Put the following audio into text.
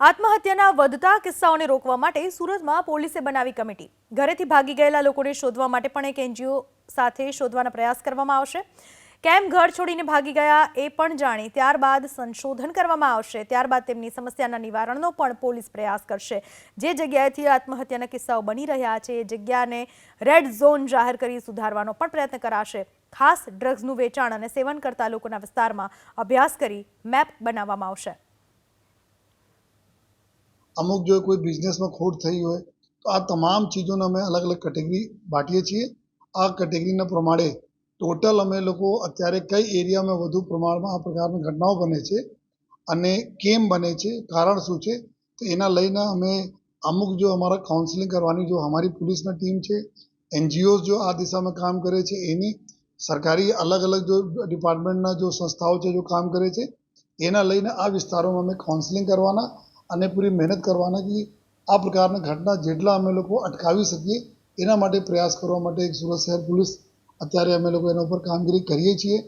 આત્મહત્યાના વધતા કિસ્સાઓને રોકવા માટે સુરતમાં પોલીસે બનાવી કમિટી. ઘરેથી ભાગી ગયેલા લોકોને શોધવા માટે પણ એક એનજીઓ સાથે શોધવાના પ્રયાસ કરવામાં આવશે. કેમ ઘર છોડીને ભાગી ગયા એ પણ જાણી ત્યારબાદ સંશોધન કરવામાં આવશે. ત્યારબાદ તેમની સમસ્યાના નિવારણનો પણ પોલીસ પ્રયાસ કરશે. જે જગ્યાએથી આત્મહત્યાના કિસ્સાઓ બની રહ્યા છે એ જગ્યાને રેડ ઝોન જાહેર કરી સુધારવાનો પણ પ્રયત્ન કરાશે. ખાસ ડ્રગ્સનું વેચાણ અને સેવન કરતા લોકોના વિસ્તારમાં અભ્યાસ કરી મેપ બનાવવામાં આવશે. અમુક જો કોઈ બિઝનેસમાં ખોટ થઈ હોય, તો આ તમામ ચીજોને અમે અલગ અલગ કેટેગરી બાંટીએ છીએ. આ કેટેગરીના પ્રમાણે ટોટલ અમે લોકો અત્યારે કઈ એરિયામાં વધુ પ્રમાણમાં આ પ્રકારની ઘટનાઓ બને છે અને કેમ બને છે, કારણ શું છે, તો એના લઈને અમે અમુક જો અમારા કાઉન્સિલિંગ કરવાની જો અમારી પોલીસની ટીમ છે, એનજીઓઝ જો આ દિશામાં કામ કરે છે, એની સરકારી અલગ અલગ જો ડિપાર્ટમેન્ટના જો સંસ્થાઓ છે, જો કામ કરે છે, એના લઈને આ વિસ્તારોમાં અમે કાઉન્સિલિંગ કરવાના અને પૂરી મહેનત કરવાના કે આ પ્રકારના ઘટના જેટલા અમે લોકો અટકાવી શકીએ, એના માટે પ્રયાસ કરવા માટે એક સુરત શહેર પોલીસ અત્યારે અમે લોકો એના ઉપર કામગીરી કરીએ છીએ.